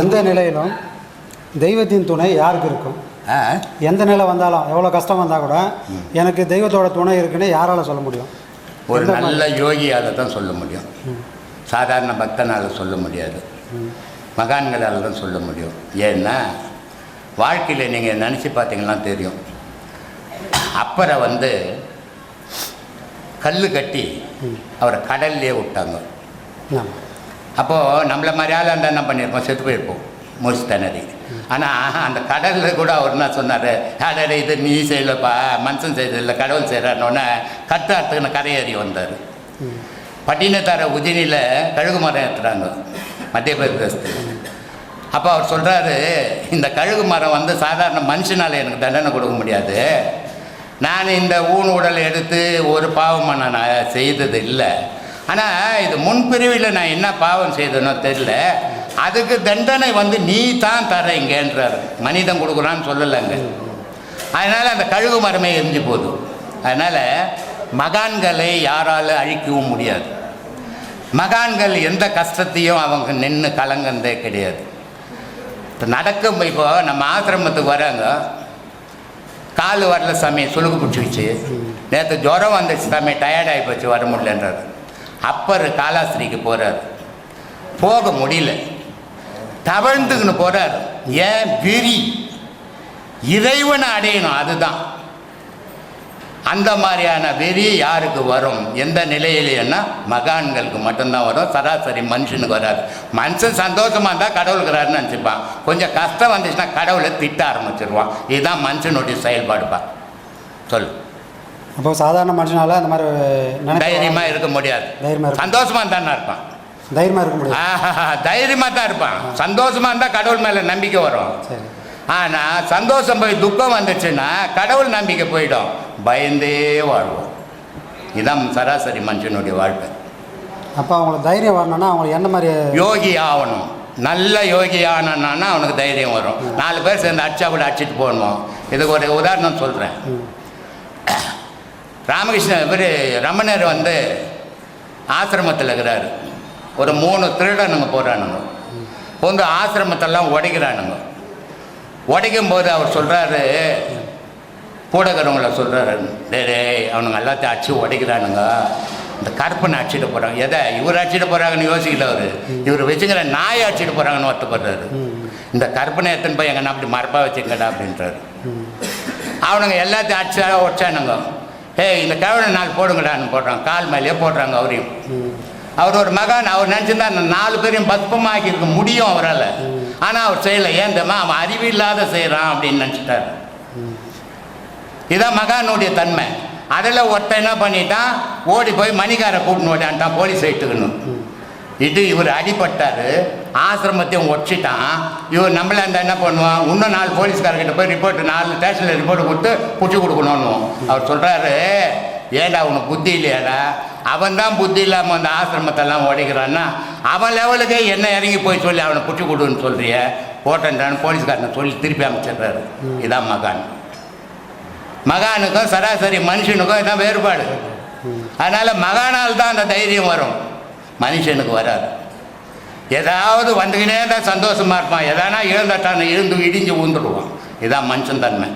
எந்த நிலையிலும் தெய்வத்தின் துணை யாருக்கு இருக்கும்? எந்த நிலை வந்தாலும் எவ்வளோ கஷ்டம் வந்தால் கூட எனக்கு தெய்வத்தோட துணை இருக்குன்னு யாரால சொல்ல முடியும்? ஒரு? நல்ல யோகியால் தான் சொல்ல முடியும். சாதாரண பக்தனால் சொல்ல முடியாது. மகான்களால் தான் சொல்ல முடியும். ஏன்னா வாழ்க்கையில் நீங்கள் நினச்சி பார்த்தீங்கன்னா தெரியும். அப்பரை வந்து கல் கட்டி அவரை கடல்லே விட்டாங்க. அப்போது நம்மள மாதிரி ஆள் இருந்தால் என்ன பண்ணியிருப்போம் செத்து போயிருப்போம் மூச்சு திணறி ஆனால் அந்த கடலில் கூட அவர் என்ன சொன்னார் அடடே இது நீ செய்யலப்பா மனுஷன் செய்யறது இல்லை கடவுள் செய்கிறான்னொன்னே கத்தாத்துக்குன்னு கரையேறி வந்தார். பட்டினத்தார உஜினியில் கழுகு மரம் ஏற்றுறாங்க மத்திய பிரதேசத்தில். அப்போ அவர் சொல்கிறாரு இந்த கழுகு மரம் வந்து சாதாரண மனுஷனால் எனக்கு தண்டனை கொடுக்க முடியாது. நான் இந்த ஊன் உடலை எடுத்து ஒரு பாவமாக நான் செய்தது இல்லை ஆனால் இது முன்பிரிவில் நான் என்ன பாவம் செய்தனோ தெரியல. அதுக்கு தண்டனை வந்து நீ தான் தரீங்கன்றார் மனிதன் கொடுக்குறான்னு சொல்லலைங்க. அதனால் அந்த கழுகு மரமே எரிஞ்சு போதும் அதனால் மகான்களை யாரால் அழிக்கவும் முடியாது. மகான்கள் எந்த கஷ்டத்தையும் அவங்க நின்று கலங்கந்தே கிடையாது. இப்போ நடக்கும் இப்போ நம்ம ஆசிரமத்துக்கு வராங்க. கால் வரல சாமி சுழுக்கு பிடிச்சிக்கிச்சு. நேற்று ஜுரம் வந்துச்சு சாமி டயர்டாகி போச்சு வர முடியலன்றார். அப்பர் காலாஸ்திரிக்கு போகிறார் போக முடியல. தவழ்ந்துக்கின்னு போகிறார் ஏன்? விரி. இறைவனை அடையணும் அதுதான். அந்த மாதிரியான வெறி யாருக்கு வரும்? எந்த நிலையிலேன்னா மகான்களுக்கு மட்டும்தான் வரும். சராசரி மனுஷனுக்கு வராது. மனுஷன் சந்தோஷமாக இருந்தால் கடவுளுக்குறாருன்னு நினச்சிப்பான். கொஞ்சம் கஷ்டம் வந்துச்சுன்னா கடவுளை திட்ட ஆரம்பிச்சிருவான். இதுதான் மனுஷனுடைய செயல்பாடுப்பா. சொல் அப்போ சாதாரண மனுஷனால அந்த மாதிரி தைரியமாக இருக்க முடியாது. தைரியமா இருக்க சந்தோஷமாக தானே இருப்பான் தைரியமாக இருக்க முடியும் ஆஹா, தைரியமா தான் இருப்பான். சந்தோஷமா இருந்தா கடவுள் மேல நம்பிக்கை வரும். சரி. ஆனா சந்தோஷம் போய் துக்கம் வந்துச்சுன்னா கடவுள் நம்பிக்கை போயிடும். பயந்தே வாழ்வோம். இதான் சராசரி மனுஷனுடைய வாழ்க்கை. அப்போ அவங்களுக்கு தைரியம் வரணும்னா அவங்களுக்கு என்ன மாதிரி யோகி ஆகணும். நல்ல யோகி ஆனான்னா அவனுக்கு தைரியம் வரும். நாலு பேர் சேர்ந்து அடிச்சா கூட அடிச்சிட்டு போகணும்? இதுக்கு ஒரு உதாரணம் சொல்கிறேன் ராமகிருஷ்ண இவர் ரமணர் வந்து ஆசிரமத்தில் இருக்கிறாரு. ஒரு மூணு திருடனுங்க போகிறானுங்க வந்து ஆசிரமத்தெல்லாம் உடைக்கிறானுங்க. உடைக்கும் போது அவர் சொல்கிறாரு கூட இருக்கிறவங்கள சொல்கிறாரு டே டேய் அவனுங்க எல்லாத்தையும் அடிச்சு உடைக்கிறானுங்க. இந்த கருப்பனை அடிச்சிட்டு போகிறாங்க எதை? இவர் அடிச்சுட்டு போகிறாங்கன்னு யோசிக்கல அவர். இவர் வச்சுக்கிற நாயை அடிச்சிட்டு போகிறாங்கன்னு வருத்தப்படுறாரு. இந்த கற்பனை எத்தனை போய் எங்கன்னா அப்படி மரப்பாக வச்சுக்கடா அப்படின்றாரு. அவனுங்க எல்லாத்தையும் அடிச்சா உடச்சானுங்க. ஏய் இந்த கிழவனை நாள் போடுங்கடான்னு போடுறான் கால் மேலேயே போடுறாங்க அவரையும். அவர் ஒரு மகான் அவர் நினச்சிருந்தா அந்த நாலு பேரையும் பத்மமாக்கி இருக்க முடியும் அவரால். ஆனால் அவர் செய்யலை. ஏன் தெரியுமா? அவன் அறிவில்லாத செய்கிறான் அப்படின்னு நினச்சிட்டார். இதான் மகானுடைய தன்மை. அதில் ஒருத்தன் என்ன பண்ணிட்டான்? ஓடி போய் மணிக்காரை கூட்டின்னு ஓடியான்ட்டான் போலீஸ் வெயிட்டுக்கணும் இது இவர் அடிபட்டார். ஆசிரமத்தையும் ஒடிச்சிட்டான். இவர் நம்மள அந்த என்ன பண்ணுவோம் இன்னும் நாலு போலீஸ்காரர்கிட்ட போய் ரிப்போர்ட் நாலு ஸ்டேஷனில் ரிப்போர்ட் கொடுத்து பிடிச்சி கொடுக்கணும்னு அவர் சொல்கிறாரு ஏடா உனக்கு புத்தி இல்லையாடா? அவன் தான் புத்தி இல்லாமல் அந்த ஆசிரமத்தெல்லாம் உடைக்கிறான்னா அவன் லெவலுக்கே என்ன இறங்கி போய் சொல்லி அவனை பிடிச்சி கொடுன்னு சொல்றிய? போட்டன்றான்னு போலீஸ்காரனை சொல்லி திருப்பி அமைச்சிடுறாரு. இதான் மகான். மகானுக்கும் சராசரி மனுஷனுக்கும் இதான் வேறுபாடு. அதனால் மகானால் தான் அந்த தைரியம் வரும். மனுஷனுக்கு வராது. ஏதாவது வந்துக்கினே தான் சந்தோஷமாக இருப்பான். எதானா இழந்தாட்டான இருந்து இடிஞ்சு ஊந்துடுவான் இதான் மனுஷன் தன்மை.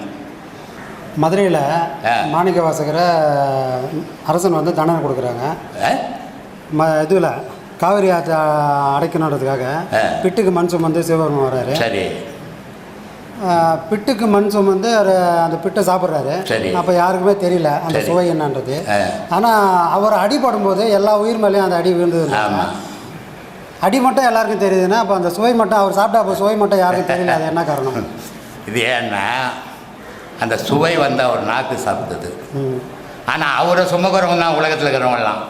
மதுரையில். மாணிக்க வாசகரை அரசன் வந்து தண்டனை கொடுக்குறாங்க? ம இதில் காவிரி ஆற்றை அடைக்கணுன்றதுக்காக. பிட்டுக்கு மண் சுமந்து சிவபெருமான் வர்றாரு சரி. பிட்டுக்கு மண் சுமந்து அவர் அந்த பிட்டை சாப்பிட்றாரு. சரி. அப்போ யாருக்குமே தெரியல அந்த. சுவை என்னன்றது. ஆனால் அவர் அடிபடும் போது எல்லா உயிர் மேலேயும் அந்த அடி விழுந்தது அடி மட்டும் எல்லாருக்கும் தெரியுதுன்னா அப்போ அந்த சுவை மட்டும் அவர் சாப்பிட்டா அப்போ சுவை மட்டும் யாருக்கும் தெரியல. அது என்ன காரணம்? இது ஏன்னா அந்த சுவை வந்து அவர் நாக்கு சாப்பிட்டது. ஆனால் அவரை சுமக்கிறவங்க தான் உலகத்தில் இருக்கிறவங்கலாம்.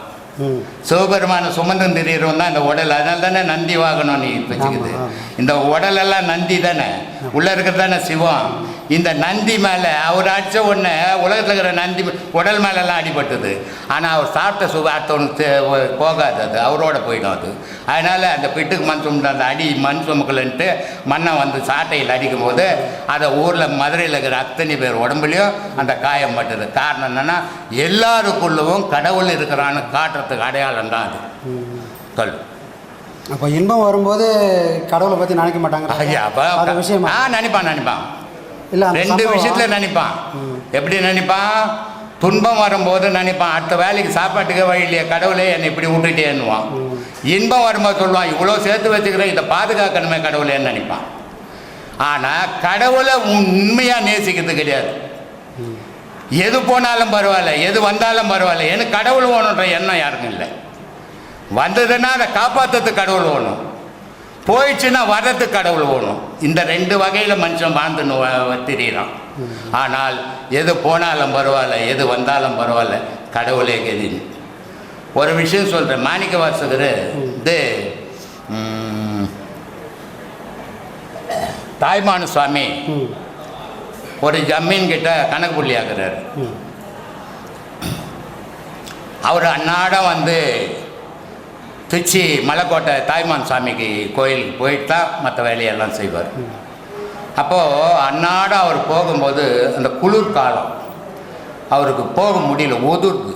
சிவபெருமான சுமந்தம் திரியறவன் தான் இந்த உடல். அதனால தானே நந்தி வாகனம் நீ வச்சுக்குது. இந்த உடலெல்லாம் நந்தி தானே. உள்ள இருக்கிறது தானே சிவம். இந்த நந்தி மேலே அவர் அடித்த உடனே உலகத்தில் இருக்கிற நந்தி உடல் மேலெல்லாம் அடிபட்டது. ஆனால் அவர் சாப்பிட்ட சுக அடுத்தவனுக்கு தே- போகாது அது அவரோட போயிடும் அது. அதனால் அந்த பிட்டுக்கு மண் சுமந்த அந்த அடி மண் சுமக்கலன்ட்டு மண்ணை வந்து சாட்டையில் அடிக்கும் போது அதை ஊரில் மதுரையில் இருக்கிற அத்தனை பேர் உடம்புலையும் அந்த காயம் பட்டது. காரணம் என்னென்னா எல்லாருக்குள்ளவும் கடவுள் இருக்கிறான்னு காட்டுறதுக்கு அடையாளம் தான் அது. சொல் அப்போ இன்பம் வரும்போது கடவுளை பற்றி நினைக்க மாட்டாங்க. ஐயா அப்போ விஷயமா? ஆ நினைப்பான் நினைப்பான். இல்லை ரெண்டு விஷயத்துல நினைப்பான். எப்படி நினைப்பான் துன்பம் வரும்போது நினைப்பான் அடுத்த வேலைக்கு சாப்பாட்டுக்கே வழி இல்லையா கடவுளே என்னை இப்படி விட்டுட்டேன்னுவான். இன்பம் வரும்போது சொல்லுவான் இவ்வளோ சேர்த்து வச்சுக்கிறேன் இதை பாதுகாக்கணுமே கடவுளேன்னு நினைப்பான் ஆனால் கடவுளை உண்மையாக நேசிக்கிறது கிடையாது. எது போனாலும் பரவாயில்ல எது வந்தாலும் பரவாயில்ல. எனக்கு கடவுள் வேணுன்ற எண்ணம் யாருக்கும் இல்லை. வந்ததுன்னா அதை காப்பாற்றுறதுக்கு கடவுள் வேணும். போயிடுச்சுன்னா வர்றதுக்கு கடவுள் வேணும் இந்த ரெண்டு வகையில் மனுஷன் வாழ்ந்துன்னு வ- திரியிறான். ஆனால் எது போனாலும் பரவாயில்ல எது வந்தாலும் பரவாயில்ல கடவுளே கதின்னு ஒரு விஷயம் சொல்கிறேன் மாணிக்க வாசகர் இது தாய்மானு சுவாமி ஒரு ஜமீன் கிட்ட கணக்கு புள்ளி ஆகுறாரு அவர் அன்னாடம் வந்து திருச்சி மலைக்கோட்டை தாய்மான் சாமிக்கு கோயிலுக்கு போயிட்டு தான் மற்ற வேலையெல்லாம் செய்வார். அப்போது அன்னாடம் அவர் போகும்போது அந்த குளிர் காலம். அவருக்கு போக முடியல ஒதுர்வு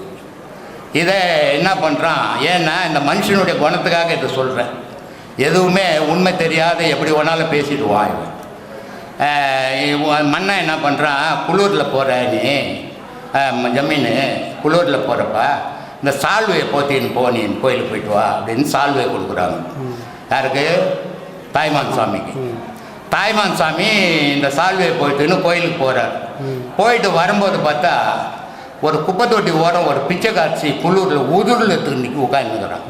இதை என்ன பண்ணுறான் ஏன்னா இந்த மனுஷனுடைய குணத்துக்காக இதை சொல்கிறேன் எதுவுமே உண்மை தெரியாத எப்படி வேணாலும் பேசிட்டு வா மன்னன் என்ன பண்ணுறான் குளூரில் போகிற நீ. ஜமீன் குளூரில் போகிறப்ப இந்த சால்வையை போத்தின்னு போ கோயிலுக்கு போயிட்டு வா அப்படின்னு சால்வையை கொடுக்குறாங்க. யாருக்கு? தாய்மான் சாமிக்கு. தாய்மான் சாமி இந்த சால்வையை போயிட்டுன்னு கோயிலுக்கு போகிறார் போயிட்டு வரும்போது பார்த்தா ஒரு குப்பை தொட்டி ஓரம் ஒரு பிச்சை காட்சி குளூரில் உதுரில் எடுத்துக்கிட்டு உட்காந்துக்கிறான்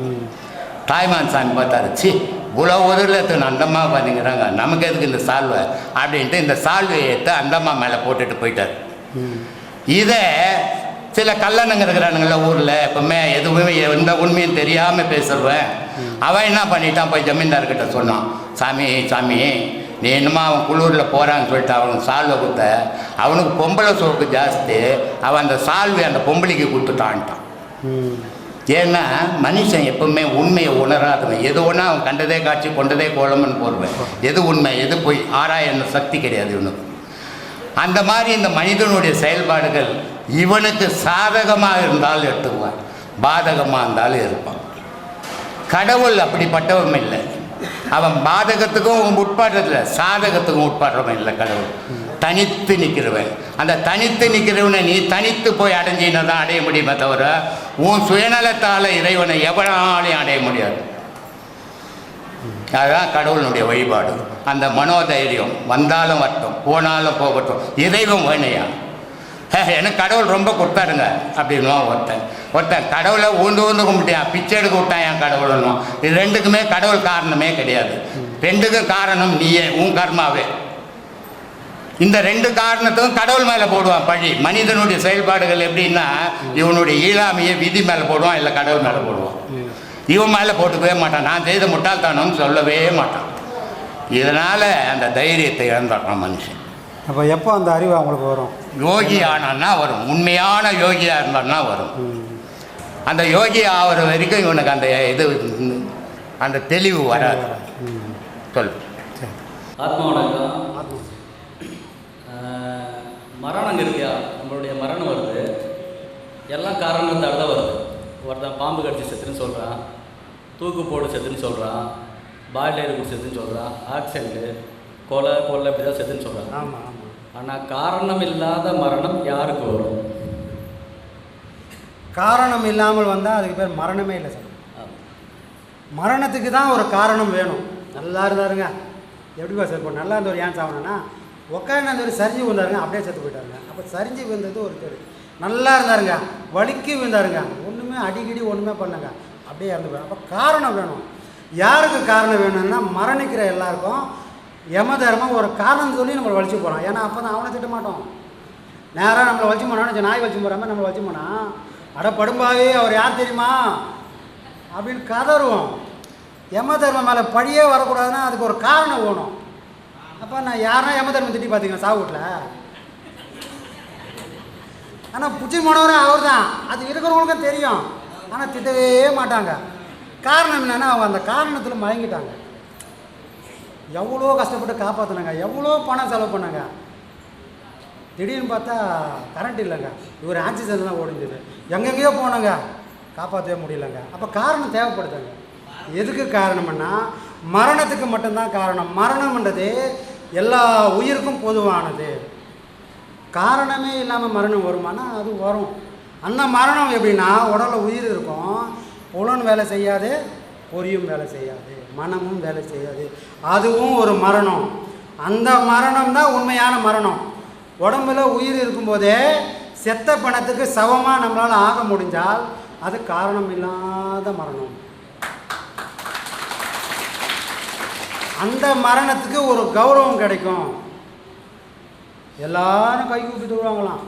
தாய்மான் சாமி பார்த்தாரு சி இவ்வளோ உதரில் எடுத்துன்னு அந்தம்மா பார்த்தீங்கிறாங்க நமக்கு எதுக்கு இந்த சால்வை? அப்படின்ட்டு இந்த சால்வையை எடுத்து அந்தம்மா மேலே போட்டுட்டு போயிட்டார். இதை சில கல்லணங்க இருக்கிறானுங்கள ஊரில். எப்பவுமே எதுவுமே எந்த உண்மையும் தெரியாமல் பேசுறவன் அவன் என்ன பண்ணிட்டான்? போய் ஜமீன்தார்கிட்ட சொன்னான். சாமி சாமி நீ என்னமா அவன் குளூரில் போகிறான்னு சொல்லிட்டு அவனுக்கு சால்வை கொடுத்த? அவனுக்கு பொம்பளை சோப்பு ஜாஸ்தி. அவன் அந்த சால்வை அந்த பொம்பளைக்கு கொடுத்துட்டான்ட்டான். ஏன்னா மனுஷன் எப்பவுமே உண்மையை உணராதவன். எது ஒன்றா அவன் கண்டதே காட்சி கொண்டதே கோலம்னு போடுவேன். எது உண்மை எது போய் ஆராயணும் சக்தி கிடையாது இவனுக்கு. அந்த மாதிரி இந்த மனிதனுடைய செயல்பாடுகள் இவனுக்கு சாதகமாக இருந்தாலும் எடுத்துக்குவான் பாதகமாக இருந்தாலும் இருப்பான். கடவுள் அப்படிப்பட்டவன் இல்லை. அவன் பாதகத்துக்கும் உட்படுறதில்ல சாதகத்துக்கும் உட்படுறவன் இல்லை கடவுள். தனித்து நிற்கிறவன் அந்த தனித்து நிற்கிறவனை நீ தனித்து போய் அடைஞ்சினா தான் அடைய முடியுமே தவிர உன் சுயநலத்தால் இறைவனை எவனாலையும் அடைய முடியாது. அதுதான் கடவுளுடைய வழிபாடு. அந்த மனோதைரியம் வந்தாலும் வரட்டும் போனாலும் போகட்டும் இதைவும் வேணையா எனக்கு கடவுள் ரொம்ப கொடுத்தாருங்க அப்படின்னா ஒருத்தன். ஒருத்தன் கடவுளை ஊந்து ஊந்து கும்பிட்டான் பிச்சை எடுக்க விட்டான் என் கடவுள்னும் இது ரெண்டுக்குமே கடவுள் காரணமே கிடையாது. ரெண்டுக்கும் காரணம் நீயே உன் கர்மாவே. இந்த ரெண்டு காரணத்துக்கும் கடவுள் மேலே போடுவான் பழி. மனிதனுடைய செயல்பாடுகள் எப்படின்னா இவனுடைய ஈழாமையை விதி மேலே போடுவான் இல்லை கடவுள் மேலே போடுவான். இவன் மேலே போட்டுக்கவே மாட்டான். நான் செய்த முட்டாள்தனம்னு சொல்லவே மாட்டான். இதனால் அந்த தைரியத்தை இழந்துடுறான் மனுஷன். அப்போ எப்போ அந்த அறிவு அவங்களுக்கு வரும்? யோகி ஆனான்னா வரும். உண்மையான யோகியாக இருந்தான்னா வரும். அந்த யோகி ஆகிற வரைக்கும் இவனுக்கு அந்த இது அந்த தெளிவு வராது. சொல் சரி. ஆத்மா வணக்கம். மரணம் இருக்கியா? நம்மளுடைய மரணம் வருது. எல்லாம் காரணத்தால் தான் வருது. ஒருத்தன் பாம்பு கடிச்சு செத்துன்னு சொல்கிறான் தூக்கு போடு செத்துன்னு சொல்கிறான் பாய்லர் குடி செத்துன்னு சொல்கிறான் ஆக்சிடென்ட்டு கொலை கொலை இப்படி தான் செத்துன்னு சொல்கிறான் ஆமாம் ஆமாம் ஆனால் காரணம் இல்லாத மரணம் யாருக்கு வரும்? காரணம் இல்லாமல் வந்தால் அதுக்கு பேர் மரணமே இல்லை சார். மரணத்துக்கு தான் ஒரு காரணம் வேணும். நல்லா இருந்தாருங்க. எப்படிப்பா சார் இப்போ நல்லா இருந்தவர் ஏன் சாப்பிடணும்னா உட்காந்து ஒரு சரிஞ்சு விழுந்தாருங்க அப்படியே செத்து போயிட்டாருங்க. அப்போ சரிஞ்சு விழுந்தது ஒரு பேர் நல்லா இருந்தாருங்க. வலிக்கு விழுந்தாருங்க. ஒன்றுமே அடிக்கடி ஒன்றுமே பண்ணுங்க அப்படியே இறந்து போயிடும் அப்போ காரணம் வேணும். யாருக்கு காரணம் வேணும்னா மரணிக்கிற எல்லாருக்கும் யமதர்மம் ஒரு காரணம் சொல்லி நம்மளை வலிச்சு போகிறோம் ஏன்னா அப்போ தான் அவனை திட்ட மாட்டோம். நேராக நம்மளை வச்சு போனோம்னு நாய் வச்சு போகிறாம நம்மளை வச்சு போனால் அட படும்பாவே அவர் யார் தெரியுமா? அப்படின்னு கதறுவோம். யம தர்மம் மேலே பழியே வரக்கூடாதுன்னா அதுக்கு ஒரு காரணம் வேணும். அப்போ நான் யாருன்னா யம தர்மம் திட்டி பார்த்தீங்கன்னா சாவு ஆனால் புச்சி போனவரும் அவர் தான் அது இருக்கிறவங்களுக்கும் தெரியும். ஆனால் திட்டவே மாட்டாங்க. காரணம் என்னென்னா அவங்க அந்த காரணத்தில் மயங்கிட்டாங்க. எவ்வளோ கஷ்டப்பட்டு காப்பாற்றினாங்க எவ்வளோ பணம் செலவு பண்ணாங்க. திடீர்னு பார்த்தா கரண்ட் இல்லைங்க. இவர் ஆக்சிஜன் தான் ஓடிஞ்சது. எங்கெங்கேயோ போனாங்க. காப்பாற்றவே முடியலங்க. அப்போ காரணம் தேவைப்படுதுங்க. எதுக்கு காரணம்னா மரணத்துக்கு மட்டும்தான் காரணம். மரணம்ன்றது எல்லா உயிருக்கும் பொதுவானது. காரணமே இல்லாமல் மரணம் வருமானா அது வரும். அந்த மரணம் எப்படின்னா உடலில் உயிர் இருக்கும். புலன் வேலை செய்யாது பொரியும் வேலை செய்யாது மனமும் வேலை செய்யாது. அதுவும் ஒரு மரணம். அந்த மரணம் தான் உண்மையான மரணம். உடம்புல உயிர் இருக்கும்போதே செத்த பணத்துக்கு சவமாக நம்மளால் ஆக முடிஞ்சால் அது காரணம் இல்லாத மரணம். அந்த மரணத்துக்கு ஒரு கௌரவம் கிடைக்கும். எல்லாரும் கை கூப்பி தொழுவாங்களாம்.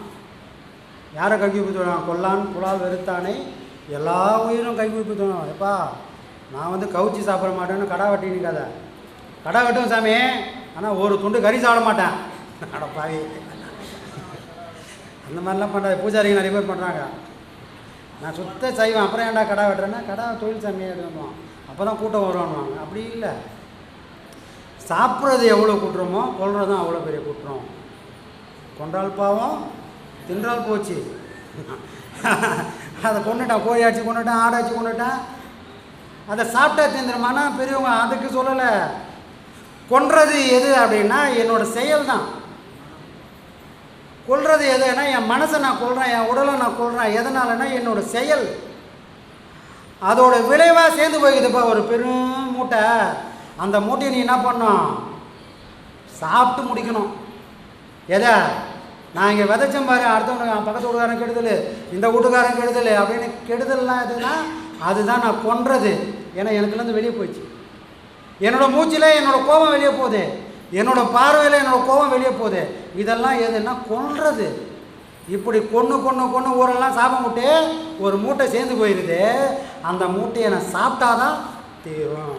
யாரை கை கூப்பி தொழுவாங்க? கொல்லான் புலால் வெறுத்தானே எல்லா உயிரும் கை கூப்பி தொழுவாங்க. எப்பா நான் வந்து கவுச்சி சாப்பிட மாட்டேன்னு கடா வெட்டி நிற்காத கடா வெட்டுவேன் சாமி ஆனால் ஒரு துண்டு கறி சாப்பிட மாட்டேன். அட அந்த மாதிரிலாம் பண்ணுறாங்க பூஜாரிங்க நிறைய பேர் பண்ணுறாங்க நான் சுத்த செய்வேன். அப்புறம் ஏன்டா கடா வெட்டுறேன்னா கடா தொழில் சாமியாக எடுக்கணும் அப்போ தான் கூட்டம் வருவானுவாங்க அப்படி இல்லை. சாப்பிட்றது எவ்வளோ குற்றமோ கொள்றதும் அவ்வளோ பெரிய கூட்டுறோம். கொன்றால் பாவம் தின்றால் போச்சு. அதை கொண்டுட்டான் கோழி கொண்டுட்டான் ஆடை கொண்டுட்டான் அதை சாப்பிட்டா தீந்துருமானா பெரியவங்க அதுக்கு சொல்லலை. கொன்றது எது அப்படின்னா என்னோடய செயல் தான் கொள்வது எதுனா என் மனசை நான் கொள்கிறேன் என் உடலை நான் கொள்கிறேன் எதனாலனா என்னோடய செயல். அதோட விளைவாக சேர்ந்து போய்க்குதுப்பா ஒரு பெரும் மூட்டை. அந்த மூட்டையை நீ என்ன பண்ணும் சாப்பிட்டு முடிக்கணும். எதை? நான் இங்கே விதைச்சேன் பாரு அடுத்தவனுக்கு பக்கத்து வீட்டுக்காரன் கெடுதல் இந்த வீட்டுக்காரன் கெடுதல் அப்படின்னு கெடுதல்லாம் எதுனா அதுதான் நான் கொன்றது. ஏன்னா எனக்குலேருந்து வெளியே போயிடுச்சு. என்னோட மூச்சில் என்னோட கோபம் வெளியே போகுது. என்னோடய பார்வையில் என்னோடய கோபம் வெளியே போகுது. இதெல்லாம் எதுனா கொன்றது. இப்படி கொன்று கொன்று கொன்று ஊரெல்லாம் சாபம் விட்டு ஒரு மூட்டை சேர்ந்து போயிடுது அந்த மூட்டையை நான் சாப்பிட்டாதான் தீரும்.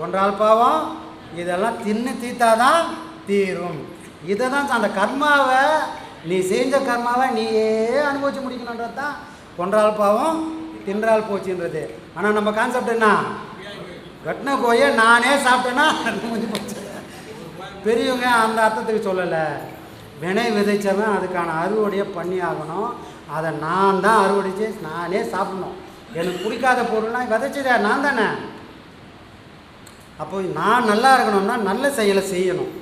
கொன்றால் பாவம் இதெல்லாம் தின்னு தீத்தாதான் தீரும். இதை தான் அந்த கர்மாவை நீ செஞ்ச கர்மாவை நீயே அனுபவிச்சு முடிக்கணுன்றது தான் கொன்றால் பாவம் தின்றால் போச்சுன்றது. ஆனால் நம்ம கான்செப்ட் என்ன? கட்டின கோயை நானே சாப்பிட்டேன்னா முடிஞ்சு போச்சு. பெரியவங்க அந்த அர்த்தத்துக்கு சொல்லலை. வினை விதைச்சவன் அதுக்கான அறுவடையை பண்ணி ஆகணும். அதை நான் தான் அறுவடைச்சு நானே சாப்பிடணும். எனக்கு பிடிக்காத பொருள்லாம் விதைச்சதே நான் தானே? அப்போ நான் நல்லா இருக்கணும்னா நல்ல செயலை செய்யணும்.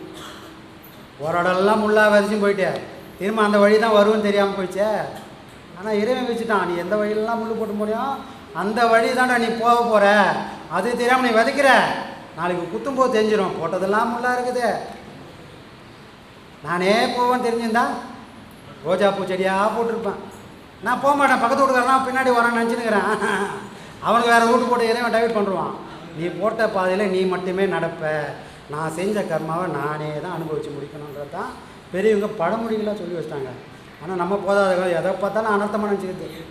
ஒரு முள்ளாக முள்ளா விதைச்சும் போயிட்டே. திரும்ப அந்த வழி தான் வரும்னு தெரியாமல் போயிடுச்சே. ஆனால் இறைவன் வச்சுட்டான் நீ எந்த வழியிலலாம் முள் போட்டு முடியும் அந்த வழி தான்டா நீ போக போகிற அது தெரியாமல் நீ விதைக்கிற. நாளைக்கு குத்தும்போது தெரிஞ்சிடும் போட்டதெல்லாம் முள்ளாக இருக்குது. நானே போவேன் தெரிஞ்சிருந்தா ரோஜா பூ செடியாக போட்டிருப்பேன். நான் போக மாட்டேன். பக்கத்து வீட்டுக்காரனா பின்னாடி வரேன்னு நினச்சினுக்கிறேன் அவனுக்கு வேறு ரூட்டு போட்டு இறைவன் டைவர்ட் பண்ணுவான் நீ போட்ட பாதையில் நீ மட்டுமே நடப்ப. நான் செஞ்ச கர்மாவை நானே தான் அனுபவித்து முடிக்கணுன்றது தான் பெரியவங்க பழமொழிகளாக சொல்லி வச்சிட்டாங்க. ஆனால் நம்ம போதாத எதை பார்த்தாலும் அனர்த்தமாக நினச்சிக்கிறது.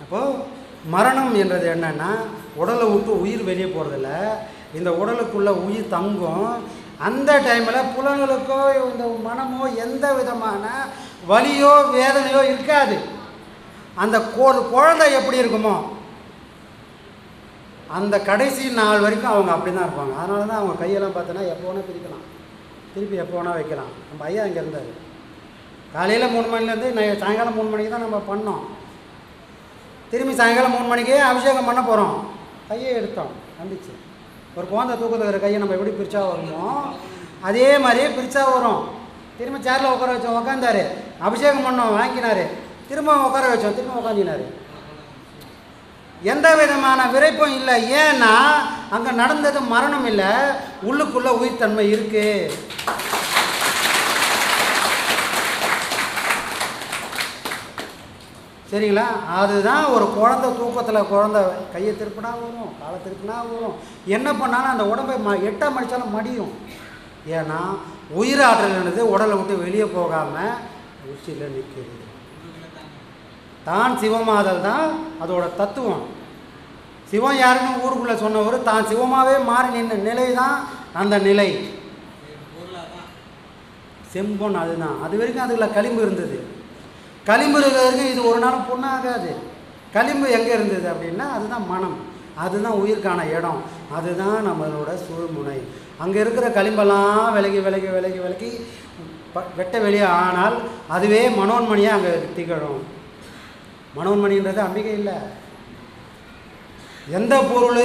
அப்போது மரணம் என்றது என்னென்னா உடலை விட்டு உயிர் வெளியே போகிறதில்ல இந்த உடலுக்குள்ளே உயிர் தங்கும். அந்த டைமில் புலன்களுக்கோ இந்த மனமோ எந்த விதமான வலியோ வேதனையோ இருக்காது. அந்த கோ- குழந்தை எப்படி இருக்குமோ அந்த கடைசி நாள் வரைக்கும் அவங்க அப்படி தான் இருப்பாங்க. அதனால தான் அவங்க கையெல்லாம் பார்த்தோன்னா எப்போ வேணால் பிரிக்கலாம். திருப்பி எப்போ வேணால் வைக்கலாம். நம்ம ஐயா இங்கே இருந்தார். காலையில் மூணு மணிலேருந்து நை சாயங்காலம் மூணு மணிக்கு தான் நம்ம பண்ணோம். திரும்பி சாயங்காலம் மூணு மணிக்கே அபிஷேகம் பண்ண போகிறோம் கையை எடுத்தோம். கண்டிச்சு ஒரு குழந்தை தூக்கத்தில் இருக்கிற கையை நம்ம எப்படி பிரிச்சா வருமோ அதே மாதிரியே பிரிச்சா வரும். திரும்ப சேரில் உட்கார வச்சோம் உட்காந்தாரு அபிஷேகம் பண்ணோம் வாங்கினாரு. திரும்ப உட்கார வச்சோம். திரும்ப உட்காந்தினாரு. எந்த விதமான விரைப்பும் இல்லை. ஏன்னா அங்கே நடந்தது மரணம் இல்லை. உள்ளுக்குள்ளே உயிர்த்தன்மை இருக்குது சரிங்களா? அதுதான் ஒரு குழந்தை தூக்கத்தில் குழந்தை கையை திருப்பினா வரும் காலை திருப்பினா வரும் என்ன பண்ணாலும் அந்த உடம்பை ம எட்டாம் மடித்தாலும் மடியும். ஏன்னா உயிராற்றல்ன்றது உடலை விட்டு வெளியே போகாமல் உச்சியில் நிற்கிறது. தான் சிவமாதல் தான் அதோட தத்துவம். சிவம் யாருன்னு ஊருக்குள்ளே சொன்னவர் தான் சிவமாகவே மாறி நின்ற நிலை தான் அந்த நிலை. செம்பொன் அதுதான். அது வரைக்கும் அதுக்குள்ள களிம்பு இருந்தது. களிம்பு இருக்கிற வரைக்கும் இது ஒரு நாளும் பொண்ணாகாது. களிம்பு எங்கே இருந்தது அப்படின்னா அதுதான் மனம். அதுதான் உயிர்க்கான இடம். அதுதான் நம்மளோட சூழ்முனை. அங்கே இருக்கிற களிம்பெல்லாம் விலகி விலகி விலகி விலகி வெட்ட வெளியே ஆனால் அதுவே மனோன்மணியாக அங்கே திகழும். மனோன்மணின்றது அம்பிகை இல்லை. எந்த பொருள்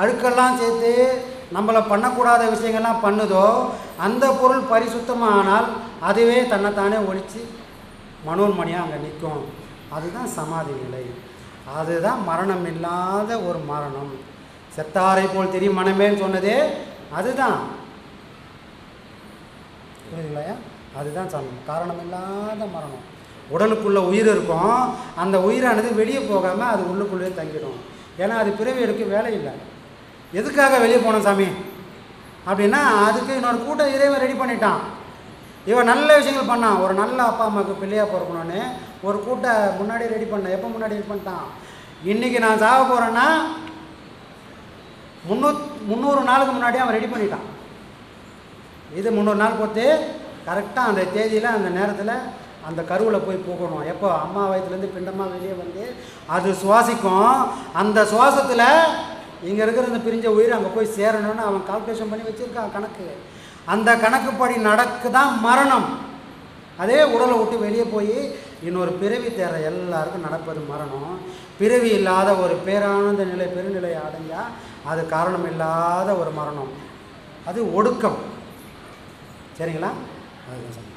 அழுக்கெல்லாம் சேர்த்து நம்மளை பண்ணக்கூடாத விஷயங்கள்லாம் பண்ணுதோ அந்த பொருள் பரிசுத்தமானால் அதுவே தன்னைத்தானே ஒழித்து மனோன்மணியாக அங்கே நிற்கும். அதுதான் சமாதி நிலை. அதுதான் மரணம் இல்லாத ஒரு மரணம். செத்தாரை போல் தெரியும் மனமேன்னு சொன்னதே அதுதான். புரியுதுங்களா அதுதான் சமம். காரணம் இல்லாத மரணம். உடலுக்குள்ளே உயிர் இருக்கும். அந்த உயிரானது வெளியே போகாமல் அது உள்ளுக்குள்ளேயே தங்கிடும். ஏன்னா அது பிறவி எடுக்க வேலை இல்லை. எதுக்காக வெளியே போனோம் சாமி? அப்படின்னா அதுக்கு இன்னொரு கூட்டம் இறைவன் ரெடி பண்ணிட்டான். இவன் நல்ல விஷயங்கள் பண்ணான். ஒரு நல்ல அப்பா அம்மாவுக்கு பிள்ளையாக பிறக்கணும்னு ஒரு கூட்ட முன்னாடி ரெடி பண்ணான் எப்போ முன்னாடி ரெடி பண்ணிட்டான்? இன்றைக்கி நான் சாக போகிறேன்னா முந்நூத் முந்நூறு நாளுக்கு முன்னாடி அவன் ரெடி பண்ணிட்டான். இது முந்நூறு நாள் பொறுத்து கரெக்டாக அந்த தேதியில் அந்த நேரத்தில் அந்த கருவில் போய் போகணும். எப்போ? அம்மா வயத்துலேருந்து பிண்டமாக வெளியே வந்து அது சுவாசிக்கும். அந்த சுவாசத்தில் இங்கே இருக்கிற இந்த பிரிஞ்ச உயிர் அங்கே போய் சேரணும்னு அவன் கால்குலேஷன் பண்ணி வச்சுருக்கான் கணக்கு. அந்த கணக்குப்படி நடக்கு தான் மரணம். அதே உடலை விட்டு வெளியே போய் இன்னொரு பிறவி தேர எல்லாருக்கும் நடப்பது மரணம். பிறவி இல்லாத ஒரு பேரானந்த நிலை பெருநிலையை அடைஞ்சால் அது காரணம் இல்லாத ஒரு மரணம். அது ஒடுக்கம். சரிங்களா? அதுதான்